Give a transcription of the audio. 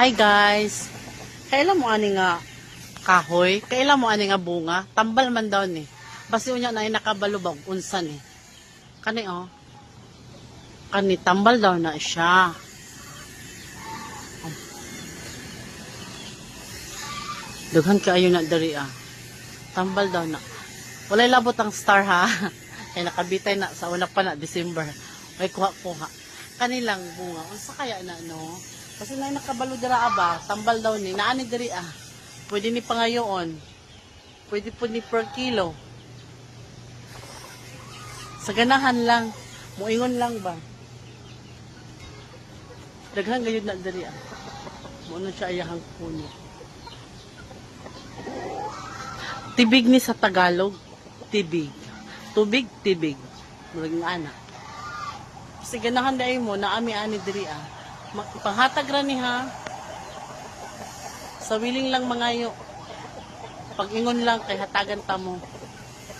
Hi guys. Kailan mo ani nga kahoy? Kailan mo ani nga bunga? Tambal man daw ni. Basi unya na ay nakabalubag unsan ni. Kani oh. Kani tambal daw na siya. Oh. Dughan kaayo na diri ah. Tambal daw na. Walay labot ang star ha. Kay nakabitay na sa una pa na December. May kuha-kuha. Kanilang bunga. Unsa kaya na no? Kasi na nakabalo dira aba, tambal daw ni. Naani diri ah. Pwede ni pangayoon. Pwede po ni per kilo. Sa ganahan lang. Muingon lang ba? Daghan gayud na diri ah. Mo na siya ayahang puno. Tibig ni sa Tagalog. Tibig. Tubig, tibig. Murag nga ana. Kasi ganahan dahil mo, naami ani diri ah. Panghatag ra ni ha. Sa wiling lang mangayo. Pag ingon lang kay hatagan ta mo.